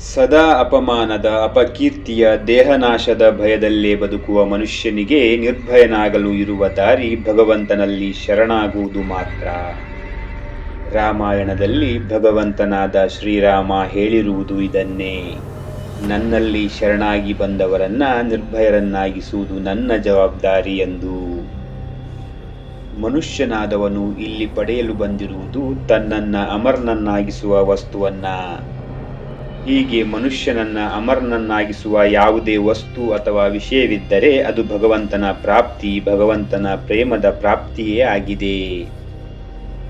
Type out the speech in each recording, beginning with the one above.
ಸದಾ ಅಪಮಾನದ, ಅಪಕೀರ್ತಿಯ, ದೇಹನಾಶದ ಭಯದಲ್ಲೇ ಬದುಕುವ ಮನುಷ್ಯನಿಗೆ ನಿರ್ಭಯನಾಗಲು ಇರುವ ದಾರಿ ಭಗವಂತನಲ್ಲಿ ಶರಣಾಗುವುದು ಮಾತ್ರ. ರಾಮಾಯಣದಲ್ಲಿ ಭಗವಂತನಾದ ಶ್ರೀರಾಮ ಹೇಳಿರುವುದು ಇದನ್ನೇ. ನನ್ನಲ್ಲಿ ಶರಣಾಗಿ ಬಂದವರನ್ನ ನಿರ್ಭಯರನ್ನಾಗಿಸುವುದು ನನ್ನ ಜವಾಬ್ದಾರಿ ಎಂದು. ಮನುಷ್ಯನಾದವನು ಇಲ್ಲಿ ಪಡೆಯಲು ಬಂದಿರುವುದು ತನ್ನನ್ನ ಅಮರನನ್ನಾಗಿಸುವ ವಸ್ತುವನ್ನ. ಹೀಗೆ ಮನುಷ್ಯನನ್ನ ಅಮರನನ್ನಾಗಿಸುವ ಯಾವುದೇ ವಸ್ತು ಅಥವಾ ವಿಷಯವಿದ್ದರೆ ಅದು ಭಗವಂತನ ಪ್ರಾಪ್ತಿ, ಭಗವಂತನ ಪ್ರೇಮದ ಪ್ರಾಪ್ತಿಯೇ ಆಗಿದೆ.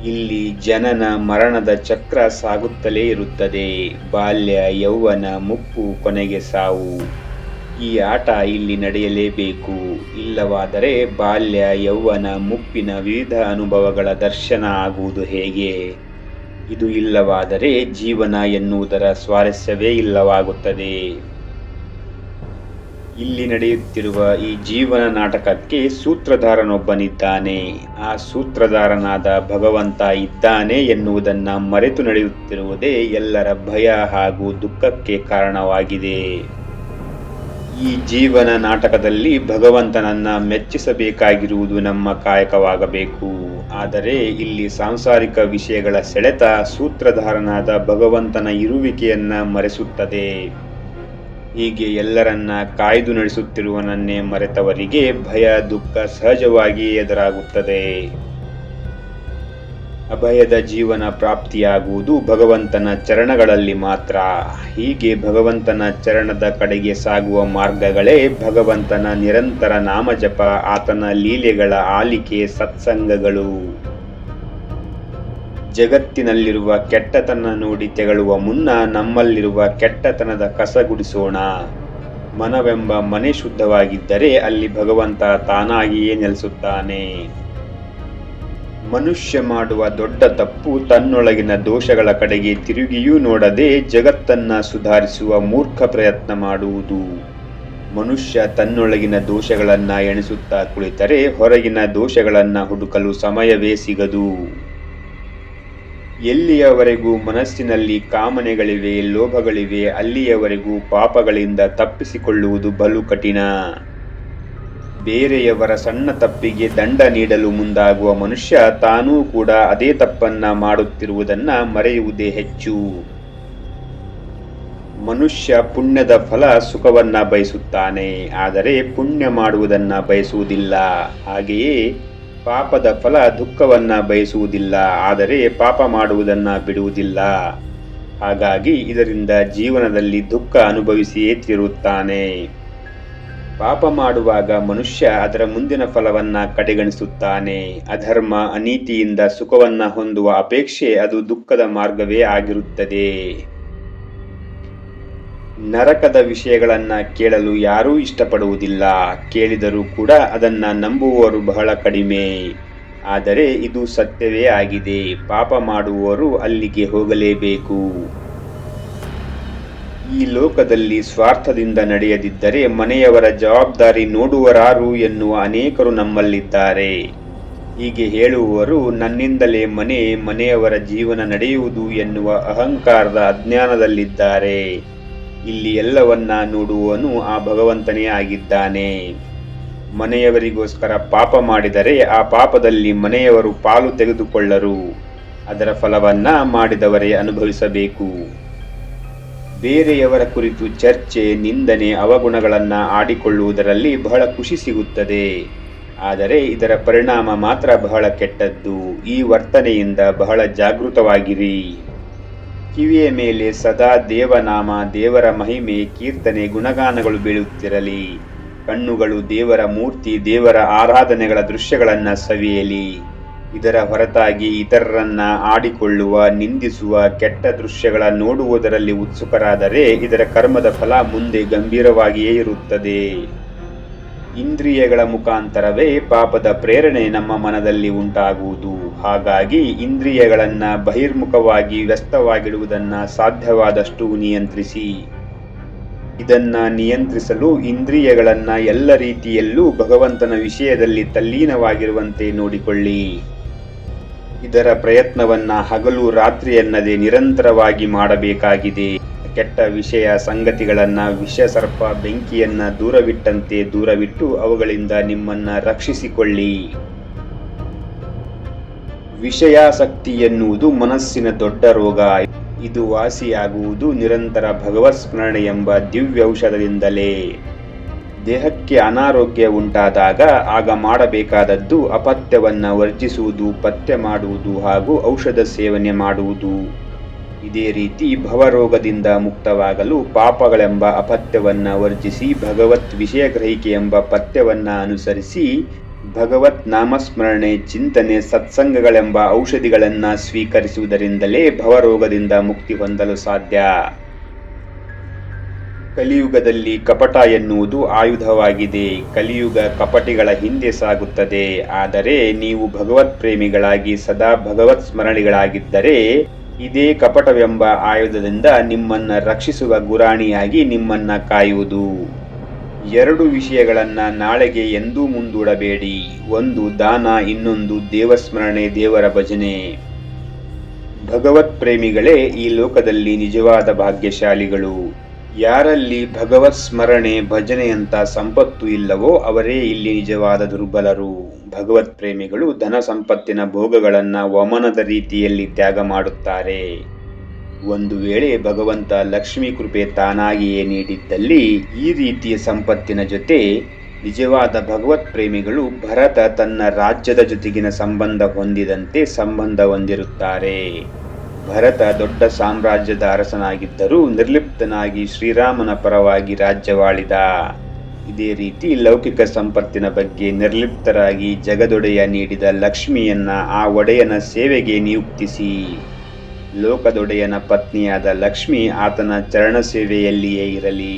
ಇಲ್ಲಿ ಜನನ ಮರಣದ ಚಕ್ರ ಸಾಗುತ್ತಲೇ ಇರುತ್ತದೆ. ಬಾಲ್ಯ, ಯೌವನ, ಮುಪ್ಪು, ಕೊನೆಗೆ ಸಾವು. ಈ ಆಟ ಇಲ್ಲಿ ನಡೆಯಲೇಬೇಕು. ಇಲ್ಲವಾದರೆ ಬಾಲ್ಯ, ಯೌವನ, ಮುಪ್ಪಿನ ವಿವಿಧ ಅನುಭವಗಳ ದರ್ಶನ ಆಗುವುದು ಹೇಗೆ? ಇದು ಇಲ್ಲವಾದರೆ ಜೀವನ ಎನ್ನುವುದರ ಸ್ವಾರಸ್ಯವೇ ಇಲ್ಲವಾಗುತ್ತದೆ. ಇಲ್ಲಿ ನಡೆಯುತ್ತಿರುವ ಈ ಜೀವನ ನಾಟಕಕ್ಕೆ ಸೂತ್ರಧಾರನೊಬ್ಬನಿದ್ದಾನೆ. ಆ ಸೂತ್ರಧಾರನಾದ ಭಗವಂತ ಇದ್ದಾನೆ ಎನ್ನುವುದನ್ನು ಮರೆತು ನಡೆಯುತ್ತಿರುವುದೇ ಎಲ್ಲರ ಭಯ ಹಾಗೂ ದುಃಖಕ್ಕೆ ಕಾರಣವಾಗಿದೆ. ಈ ಜೀವನ ನಾಟಕದಲ್ಲಿ ಭಗವಂತನನ್ನ ಮೆಚ್ಚಿಸಬೇಕಾಗಿರುವುದು ನಮ್ಮ ಕಾಯಕವಾಗಬೇಕು. ಆದರೆ ಇಲ್ಲಿ ಸಾಂಸಾರಿಕ ವಿಷಯಗಳ ಸೆಳೆತ ಸೂತ್ರಧಾರನಾದ ಭಗವಂತನ ಇರುವಿಕೆಯನ್ನ ಮರೆಸುತ್ತದೆ. ಹೀಗೆ ಎಲ್ಲರನ್ನ ಕಾಯ್ದು ನಡೆಸುತ್ತಿರುವನನ್ನೇ ಮರೆತವರಿಗೆ ಭಯ, ದುಃಖ ಸಹಜವಾಗಿ ಎದುರಾಗುತ್ತದೆ. ಅಭಯದ ಜೀವನ ಪ್ರಾಪ್ತಿಯಾಗುವುದು ಭಗವಂತನ ಚರಣಗಳಲ್ಲಿ ಮಾತ್ರ. ಹೀಗೆ ಭಗವಂತನ ಚರಣದ ಕಡೆಗೆ ಸಾಗುವ ಮಾರ್ಗಗಳೇ ಭಗವಂತನ ನಿರಂತರ ನಾಮಜಪ, ಆತನ ಲೀಲೆಗಳ ಆಲಿಕೆ, ಸತ್ಸಂಗಗಳು. ಜಗತ್ತಿನಲ್ಲಿರುವ ಕೆಟ್ಟತನ ನೋಡಿ ತೆಗಳುವ ಮುನ್ನ ನಮ್ಮಲ್ಲಿರುವ ಕೆಟ್ಟತನದ ಕಸ ಗುಡಿಸೋಣ. ಮನವೆಂಬ ಮನೆ ಶುದ್ಧವಾಗಿದ್ದರೆ ಅಲ್ಲಿ ಭಗವಂತ ತಾನಾಗಿಯೇ ನೆಲೆಸುತ್ತಾನೆ. ಮನುಷ್ಯ ಮಾಡುವ ದೊಡ್ಡ ತಪ್ಪು ತನ್ನೊಳಗಿನ ದೋಷಗಳ ಕಡೆಗೆ ತಿರುಗಿಯೂ ನೋಡದೆ ಜಗತ್ತನ್ನ ಸುಧಾರಿಸುವ ಮೂರ್ಖ ಪ್ರಯತ್ನ ಮಾಡುವುದು. ಮನುಷ್ಯ ತನ್ನೊಳಗಿನ ದೋಷಗಳನ್ನು ಎಣಿಸುತ್ತಾ ಕುಳಿತರೆ ಹೊರಗಿನ ದೋಷಗಳನ್ನು ಹುಡುಕಲು ಸಮಯವೇ ಸಿಗದು. ಎಲ್ಲಿಯವರೆಗೂ ಮನಸ್ಸಿನಲ್ಲಿ ಕಾಮನೆಗಳಿವೆ, ಲೋಭಗಳಿವೆ, ಅಲ್ಲಿಯವರೆಗೂ ಪಾಪಗಳಿಂದ ತಪ್ಪಿಸಿಕೊಳ್ಳುವುದು ಬಲು ಕಠಿಣ. ಬೇರೆಯವರ ಸಣ್ಣ ತಪ್ಪಿಗೆ ದಂಡ ನೀಡಲು ಮುಂದಾಗುವ ಮನುಷ್ಯ ತಾನೂ ಕೂಡ ಅದೇ ತಪ್ಪನ್ನ ಮಾಡುತ್ತಿರುವುದನ್ನ ಮರೆಯುವುದೇ ಹೆಚ್ಚು. ಮನುಷ್ಯ ಪುಣ್ಯದ ಫಲ ಸುಖವನ್ನ ಬಯಸುತ್ತಾನೆ, ಆದರೆ ಪುಣ್ಯ ಮಾಡುವುದನ್ನ ಬಯಸುವುದಿಲ್ಲ. ಹಾಗೆಯೇ ಪಾಪದ ಫಲ ದುಃಖವನ್ನ ಬಯಸುವುದಿಲ್ಲ, ಆದರೆ ಪಾಪ ಮಾಡುವುದನ್ನ ಬಿಡುವುದಿಲ್ಲ. ಹಾಗಾಗಿ ಇದರಿಂದ ಜೀವನದಲ್ಲಿ ದುಃಖ ಅನುಭವಿಸಿಯೇ ತೀರುತ್ತಾನೆ. ಪಾಪ ಮಾಡುವಾಗ ಮನುಷ್ಯ ಅದರ ಮುಂದಿನ ಫಲವನ್ನ ಕಡೆಗಣಿಸುತ್ತಾನೆ. ಅಧರ್ಮ ಅನೀತಿಯಿಂದ ಸುಖವನ್ನ ಹೊಂದುವ ಅಪೇಕ್ಷೆ ಅದು ದುಃಖದ ಮಾರ್ಗವೇ ಆಗಿರುತ್ತದೆ. ನರಕದ ವಿಷಯಗಳನ್ನ ಕೇಳಲು ಯಾರೂ ಇಷ್ಟಪಡುವುದಿಲ್ಲ. ಕೇಳಿದರೂ ಕೂಡ ಅದನ್ನ ನಂಬುವವರು ಬಹಳ ಕಡಿಮೆ. ಆದರೆ ಇದು ಸತ್ಯವೇ ಆಗಿದೆ. ಪಾಪ ಮಾಡುವವರು ಅಲ್ಲಿಗೆ ಹೋಗಲೇಬೇಕು. ಈ ಲೋಕದಲ್ಲಿ ಸ್ವಾರ್ಥದಿಂದ ನಡೆಯದಿದ್ದರೆ ಮನೆಯವರ ಜವಾಬ್ದಾರಿ ನೋಡುವರಾರು ಎನ್ನುವ ಅನೇಕರು ನಮ್ಮಲ್ಲಿದ್ದಾರೆ. ಹೀಗೆ ಹೇಳುವವರು ನನ್ನಿಂದಲೇ ಮನೆ, ಮನೆಯವರ ಜೀವನ ನಡೆಯುವುದು ಎನ್ನುವ ಅಹಂಕಾರದ ಅಜ್ಞಾನದಲ್ಲಿದ್ದಾರೆ. ಇಲ್ಲಿ ಎಲ್ಲವನ್ನ ನೋಡುವನು ಆ ಭಗವಂತನೇ ಆಗಿದ್ದಾನೆ. ಮನೆಯವರಿಗೋಸ್ಕರ ಪಾಪ ಮಾಡಿದರೆ ಆ ಪಾಪದಲ್ಲಿ ಮನೆಯವರು ಪಾಲು ತೆಗೆದುಕೊಳ್ಳರು. ಅದರ ಫಲವನ್ನ ಮಾಡಿದವರೇ ಅನುಭವಿಸಬೇಕು. ಬೇರೆಯವರ ಕುರಿತು ಚರ್ಚೆ, ನಿಂದನೆ, ಅವಗುಣಗಳನ್ನು ಆಡಿಕೊಳ್ಳುವುದರಲ್ಲಿ ಬಹಳ ಖುಷಿ ಸಿಗುತ್ತದೆ. ಆದರೆ ಇದರ ಪರಿಣಾಮ ಮಾತ್ರ ಬಹಳ ಕೆಟ್ಟದ್ದು. ಈ ವರ್ತನೆಯಿಂದ ಬಹಳ ಜಾಗೃತವಾಗಿರಿ. ಕಿವಿಯ ಮೇಲೆ ಸದಾ ದೇವನಾಮ, ದೇವರ ಮಹಿಮೆ, ಕೀರ್ತನೆ, ಗುಣಗಾನಗಳು ಬೀಳುತ್ತಿರಲಿ. ಕಣ್ಣುಗಳು ದೇವರ ಮೂರ್ತಿ, ದೇವರ ಆರಾಧನೆಗಳ ದೃಶ್ಯಗಳನ್ನು ಸವಿಯಲಿ. ಇದರ ಹೊರತಾಗಿ ಇತರರನ್ನ ಆಡಿಕೊಳ್ಳುವ, ನಿಂದಿಸುವ, ಕೆಟ್ಟ ದೃಶ್ಯಗಳ ನೋಡುವುದರಲ್ಲಿ ಉತ್ಸುಕರಾದರೆ ಇದರ ಕರ್ಮದ ಫಲ ಮುಂದೆ ಗಂಭೀರವಾಗಿಯೇ ಇರುತ್ತದೆ. ಇಂದ್ರಿಯಗಳ ಮುಖಾಂತರವೇ ಪಾಪದ ಪ್ರೇರಣೆ ನಮ್ಮ ಮನದಲ್ಲಿ ಉಂಟಾಗುವುದು. ಹಾಗಾಗಿ ಇಂದ್ರಿಯಗಳನ್ನ ಬಹಿರ್ಮುಖವಾಗಿ ವ್ಯಸ್ತವಾಗಿಡುವುದನ್ನ ಸಾಧ್ಯವಾದಷ್ಟು ನಿಯಂತ್ರಿಸಿ. ಇದನ್ನ ನಿಯಂತ್ರಿಸಲು ಇಂದ್ರಿಯಗಳನ್ನ ಎಲ್ಲ ರೀತಿಯಲ್ಲೂ ಭಗವಂತನ ವಿಷಯದಲ್ಲಿ ತಲ್ಲೀನವಾಗಿರುವಂತೆ ನೋಡಿಕೊಳ್ಳಿ. ಇದರ ಪ್ರಯತ್ನವನ್ನ ಹಗಲು ರಾತ್ರಿ ಎನ್ನದೆ ನಿರಂತರವಾಗಿ ಮಾಡಬೇಕಾಗಿದೆ. ಕೆಟ್ಟ ವಿಷಯ ಸಂಗತಿಗಳನ್ನ ವಿಷ ಸರ್ಪ ಬೆಂಕಿಯನ್ನ ದೂರವಿಟ್ಟಂತೆ ದೂರವಿಟ್ಟು ಅವುಗಳಿಂದ ನಿಮ್ಮನ್ನ ರಕ್ಷಿಸಿಕೊಳ್ಳಿ. ವಿಷಯಾಸಕ್ತಿ ಎನ್ನುವುದು ಮನಸ್ಸಿನ ದೊಡ್ಡ ರೋಗ. ಇದು ವಾಸಿಯಾಗುವುದು ನಿರಂತರ ಭಗವತ್ ಸ್ಮರಣೆ ಎಂಬ ದಿವ್ಯೌಷಧದಿಂದಲೇ. ದೇಹಕ್ಕೆ ಅನಾರೋಗ್ಯ ಉಂಟಾದಾಗ ಆಗ ಮಾಡಬೇಕಾದದ್ದು ಅಪತ್ಯವನ್ನ ವರ್ಜಿಸುವುದು ಪತ್ತೆ ಮಾಡುವುದು ಹಾಗೂ ಔಷಧ ಸೇವನೆ ಮಾಡುವುದು. ಇದೇ ರೀತಿ ಭವರೋಗದಿಂದ ಮುಕ್ತವಾಗಲು ಪಾಪಗಳೆಂಬ ಅಪತ್ಯವನ್ನ ವರ್ಜಿಸಿ ಭಗವತ್ ವಿಷಯ ಗ್ರಹಿಕೆ ಎಂಬ ಪಥ್ಯವನ್ನು ಅನುಸರಿಸಿ ಭಗವತ್ ನಾಮಸ್ಮರಣೆ, ಚಿಂತನೆ, ಸತ್ಸಂಗಗಳೆಂಬ ಔಷಧಿಗಳನ್ನು ಸ್ವೀಕರಿಸುವುದರಿಂದಲೇ ಭವರೋಗದಿಂದ ಮುಕ್ತಿ ಹೊಂದಲು ಸಾಧ್ಯ. ಕಲಿಯುಗದಲ್ಲಿ ಕಪಟ ಎನ್ನುವುದು ಆಯುಧವಾಗಿದೆ. ಕಲಿಯುಗ ಕಪಟಿಗಳ ಹಿಂದೆ ಸಾಗುತ್ತದೆ. ಆದರೆ ನೀವು ಭಗವತ್ ಪ್ರೇಮಿಗಳಾಗಿ ಸದಾ ಭಗವತ್ ಸ್ಮರಣಿಗಳಾಗಿದ್ದರೆ ಇದೇ ಕಪಟವೆಂಬ ಆಯುಧದಿಂದ ನಿಮ್ಮನ್ನ ರಕ್ಷಿಸುವ ಗುರಾಣಿಯಾಗಿ ನಿಮ್ಮನ್ನ ಕಾಯುವುದು. ಎರಡು ವಿಷಯಗಳನ್ನು ನಾಳೆಗೆ ಎಂದೂ ಮುಂದೂಡಬೇಡಿ. ಒಂದು ದಾನ, ಇನ್ನೊಂದು ದೇವಸ್ಮರಣೆ, ದೇವರ ಭಜನೆ. ಭಗವತ್ ಪ್ರೇಮಿಗಳೇ ಈ ಲೋಕದಲ್ಲಿ ನಿಜವಾದ ಭಾಗ್ಯಶಾಲಿಗಳು. ಯಾರಲ್ಲಿ ಭಗವತ್ ಸ್ಮರಣೆ ಭಜನೆಯಂತ ಸಂಪತ್ತು ಇಲ್ಲವೋ ಅವರೇ ಇಲ್ಲಿ ನಿಜವಾದ ದುರ್ಬಲರು. ಭಗವತ್ ಪ್ರೇಮಿಗಳು ಧನ ಸಂಪತ್ತಿನ ಭೋಗಗಳನ್ನು ವಮನದ ರೀತಿಯಲ್ಲಿ ತ್ಯಾಗ ಮಾಡುತ್ತಾರೆ. ಒಂದು ವೇಳೆ ಭಗವಂತ ಲಕ್ಷ್ಮೀ ಕೃಪೆ ತಾನಾಗಿಯೇ ನೀಡಿದ್ದಲ್ಲಿ ಈ ರೀತಿಯ ಸಂಪತ್ತಿನ ಜೊತೆ ನಿಜವಾದ ಭಗವತ್ ಪ್ರೇಮಿಗಳು ಭರತ ತನ್ನ ರಾಜ್ಯದ ಜೊತೆಗಿನ ಸಂಬಂಧ ಹೊಂದಿದಂತೆ ಸಂಬಂಧ ಹೊಂದಿರುತ್ತಾರೆ. ಭರತ ದೊಡ್ಡ ಸಾಮ್ರಾಜ್ಯದ ಅರಸನಾಗಿದ್ದರೂ ನಿರ್ಲಿಪ್ತನಾಗಿ ಶ್ರೀರಾಮನ ಪರವಾಗಿ ರಾಜ್ಯವಾಳಿದ. ಇದೇ ರೀತಿ ಲೌಕಿಕ ಸಂಪತ್ತಿನ ಬಗ್ಗೆ ನಿರ್ಲಿಪ್ತರಾಗಿ ಜಗದೊಡೆಯ ನೀಡಿದ ಲಕ್ಷ್ಮಿಯನ್ನ ಆ ಒಡೆಯನ ಸೇವೆಗೆ ನಿಯುಕ್ತಿಸಿ. ಲೋಕದೊಡೆಯನ ಪತ್ನಿಯಾದ ಲಕ್ಷ್ಮಿ ಆತನ ಚರಣ ಸೇವೆಯಲ್ಲಿಯೇ ಇರಲಿ.